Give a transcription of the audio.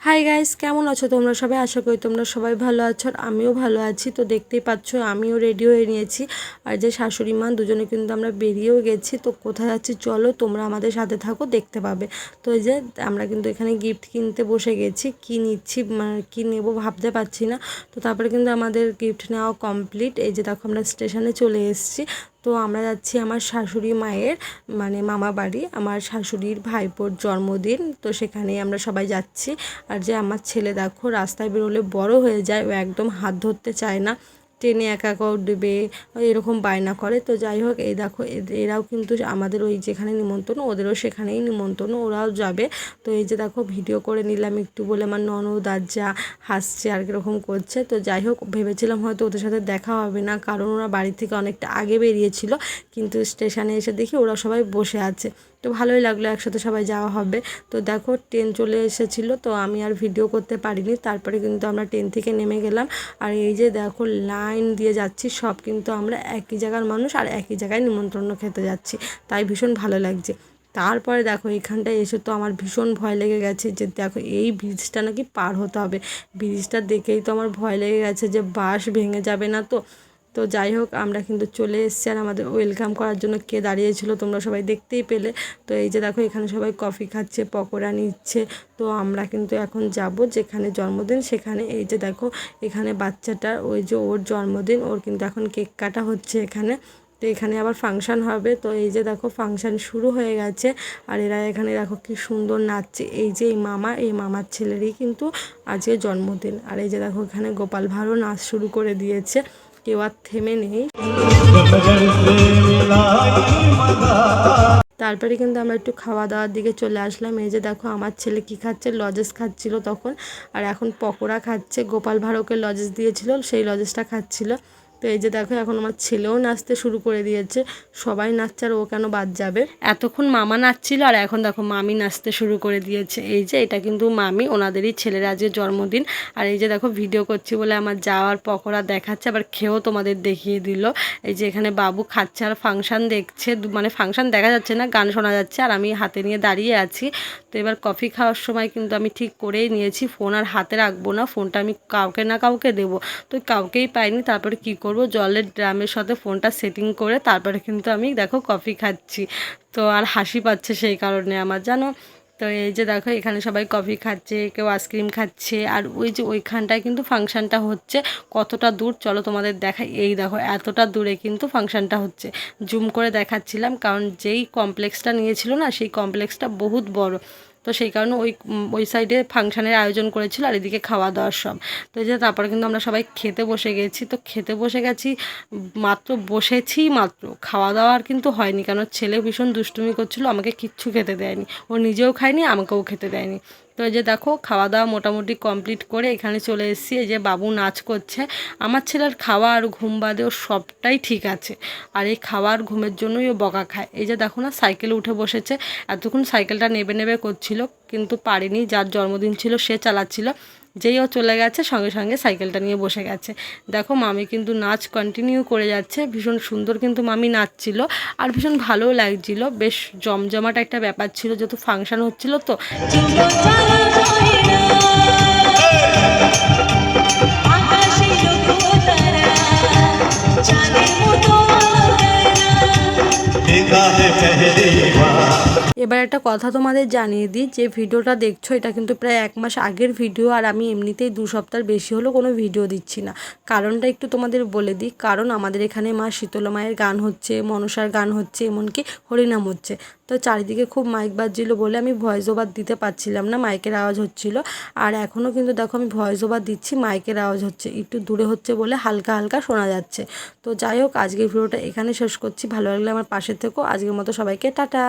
Hi guys কেমন আছো তোমরা সবাই? আশা করি তোমরা সবাই ভালো আছো আর আমিও ভালো আছি। তো দেখতেই পাচ্ছ, আমিও রেডি হয়ে নিয়েছি। আর যে শাশুড়ি মা দুজনে কিন্তু আমরা বেরিয়েও গেছি। তো কোথায় যাচ্ছি চলো, তোমরা আমাদের সাথে থাকো, দেখতে পাবে। তো এই যে, আমরা কিন্তু এখানে গিফট কিনতে বসে গেছি। কি নিচ্ছি মানে কী নেব ভাবতে পারছি না। তো তারপরে কিন্তু আমাদের গিফট নেওয়া কমপ্লিট এই যে দেখো, আমরা স্টেশনে চলে এসেছি। তো আমরা যাচ্ছি আমার শাশুড়ি মায়ের মানে মামা বাড়ি, আমার শাশুড়ির ভাইপোর জন্মদিন। তো সেখানে আমরা সবাই যাচ্ছি। আর যে আমার ছেলে দেখো, রাস্তায় বেরোলে বড় হয়ে যায়, ও একদম হাত ধরতে চায় না। ট্রেনে একা একা উঠবে এরকম বায়না করে। তো যাই হোক, এই দেখো এরাও কিন্তু আমাদের ওই যেখানে নিমন্ত্রণ, ওদেরও সেখানেই নিমন্ত্রণ, ওরাও যাবে। তো এই যে দেখো, ভিডিও করে নিলাম একটু বলে আমার ননদ আর যা হাসছে আর কীরকম করছে। তো যাই হোক, ভেবেছিলাম হয়তো ওদের সাথে দেখা হবে না, কারণ ওরা বাড়ি থেকে অনেকটা আগে বেরিয়েছিল, কিন্তু স্টেশনে এসে দেখি ওরা সবাই বসে আছে। তো ভালোই লাগল, একসাথে সবাই যাওয়া হবে। তো দেখো ট্রেন চলে এসেছিল, তো আমি আর ভিডিও করতে পারিনি। তারপরে কিন্তু আমরা ট্রেন থেকে নেমে গেলাম। আর এই যে দেখো লাইন দিয়ে যাচ্ছি, সব কিন্তু আমরা একই জায়গার মানুষ আর একই জায়গায় নিমন্ত্রণ খেতে যাচ্ছি। তাই ভীষণ ভালো লাগছে। তারপরে দেখো এখানটায় এসে তো আমার ভীষণ ভয় লেগে গেছে যে, দেখো, এই ব্রিজটা নাকি পার হতে হবে। ব্রিজটা দেখেই তো আমার ভয় লেগে গেছে যে, বাস ভেঙে যাবে না তো। তো যাই হোক, আমরা কিন্তু চলে এসেছি আর আমাদের ওয়েলকাম করার জন্য কে দাঁড়িয়েছিল তোমরা সবাই দেখতেই পেলে। তো এই যে দেখো, এখানে সবাই কফি খাচ্ছে, পকোড়া নিচ্ছে। তো আমরা কিন্তু এখন যাব যেখানে জন্মদিন, সেখানে এই যে দেখো, এখানে বাচ্চাটার ওই যে ওর জন্মদিন, ওর কিন্তু এখন কেক কাটা হচ্ছে এখানে। তো এখানে আবার ফাংশান হবে। তো এই যে দেখো ফাংশান শুরু হয়ে গেছে। আর এরা এখানে দেখো, কি সুন্দর নাচছে। এই যে এই মামা, এই মামার ছেলেরই কিন্তু আজকে জন্মদিন। আর এই যে দেখো, এখানে গোপাল ভাঁড়ও নাচ শুরু করে দিয়েছে। কেউ আর থেমে নেই। তারপরে কিন্তু আমরা একটু খাওয়া দাওয়ার দিকে চলে আসলাম। এই যে দেখো, আমার ছেলে কি খাচ্ছে? লজেস খাচ্ছিল তখন। আর এখন পকোড়া খাচ্ছে। গোপাল ভাঁড়কে লজেস দিয়েছিল, সেই লজেসটা খাচ্ছিল। তো এই যে দেখো এখন আমার ছেলেও নাচতে শুরু করে দিয়েছে। সবাই নাচছে আর ও কেন বাদ যাবে? এতক্ষণ মামা নাচছিল আর এখন দেখো মামি নাচতে শুরু করে দিয়েছে। এই যে এটা কিন্তু মামি, ওনাদেরই ছেলের আজকে জন্মদিন। আর এই যে দেখো ভিডিও করছি বলে আমার যাওয়ার পকোড়া দেখাচ্ছে, আবার খেয়েও তোমাদের দেখিয়ে দিল। এই যে এখানে বাবু খাচ্ছে আর ফাংশান দেখছে মানে ফাংশান দেখা যাচ্ছে না, গান শোনা যাচ্ছে আর আমি হাতে নিয়ে দাঁড়িয়ে আছি। তো এবার কফি খাওয়ার সময় কিন্তু আমি ঠিক করেই নিয়েছি, ফোন আর হাতে রাখব না, ফোনটা আমি কাউকে না কাউকে দেবো। তো কাউকেই পাইনি, তারপরে কি করব। জলের ড্রামের সাথে ফোনটা সেটিং করে তারপরে কিন্তু আমি দেখো কফি খাচ্ছি। তো আর হাসি পাচ্ছে সেই কারণে আমার, জানো? তো এই যে দেখো, এখানে সবাই কফি খাচ্ছে, কেউ আইসক্রিম খাচ্ছে। আর ওই যে ওইখানটায় কিন্তু ফাংশানটা হচ্ছে কতটা দূর? চলো তোমাদের দেখাই। এই দেখো, এতটা দূরে কিন্তু ফাংশানটা হচ্ছে। জুম করে দেখাচ্ছিলাম, কারণ যেই কমপ্লেক্সটা নিয়েছিল না, সেই কমপ্লেক্সটা বহুত বড়। তো সেই কারণে ওই ওই সাইডে ফাংশানের আয়োজন করেছিল আর এদিকে খাওয়া দাওয়ার সব। তো এই যে তারপরে কিন্তু আমরা সবাই খেতে বসে গেছি। তো খেতে বসে গেছি, মাত্র বসেছি মাত্র। খাওয়া দাওয়ার কিন্তু হয়নি কারণ ছেলে ভীষণ দুষ্টুমি করছিল, আমাকে কিচ্ছু খেতে দেয়নি। ও নিজেও খায়নি, আমাকেও খেতে দেয়নি। তো এই যে দেখো খাওয়া দাওয়া মোটামুটি কমপ্লিট করে এখানে চলে এসেছি। এই যে বাবু নাচ করছে। আমার ছেলের খাওয়া আর ঘুম বাদে ও সবটাই ঠিক আছে। আর এই খাওয়ার ঘুমের জন্যই ও বকা খায়। এই যে দেখো না, সাইকেলে উঠে বসেছে। এতক্ষণ সাইকেলটা নেবে নেবে করছিল, কিন্তু পারেনি। যার জন্মদিন ছিল, সে চালাচ্ছিল। যেই ও চলে গেছে সঙ্গে সঙ্গে সাইকেলটা নিয়ে বসে গেছে দেখো মামি কিন্তু নাচ কন্টিনিউ করে যাচ্ছে ভীষণ সুন্দর কিন্তু মামি নাচছিল আর ভীষণ ভালোও লাগছিল বেশ জমজমাট একটা ব্যাপার ছিল যেহেতু ফাংশন হচ্ছিল তো देखा है पहली बार এবার একটা কথা তোমাদের জানিয়ে দিই, যে ভিডিওটা দেখছ, এটা কিন্তু প্রায় এক মাস আগের ভিডিও, আর আমি এমনিতেই দু সপ্তাহ বেশি হলো কোনো ভিডিও দিচ্ছি না। কারণটা একটু তোমাদের বলে দিই, কারণ আমাদের এখানে মা শীতলা মায়ের গান হচ্ছে, মনসার গান হচ্ছে, এমনকি হরিনাম হচ্ছে। তো চারিদিকে খুব মাইক বাজছিল বলে আমি ভয়েস ওভার দিতে পারছিলাম না, মাইকের আওয়াজ হচ্ছিল। আর এখনও কিন্তু দেখো আমি ভয়েস ওভার দিচ্ছি, মাইকের আওয়াজ হচ্ছে, একটু দূরে হচ্ছে বলে হালকা হালকা শোনা যাচ্ছে। তো যাই হোক, আজকের ভিডিওটা এখানে শেষ করছি, ভালো লাগলে আমার পাশে থেকো। আজকের মতো সবাইকে টাটা।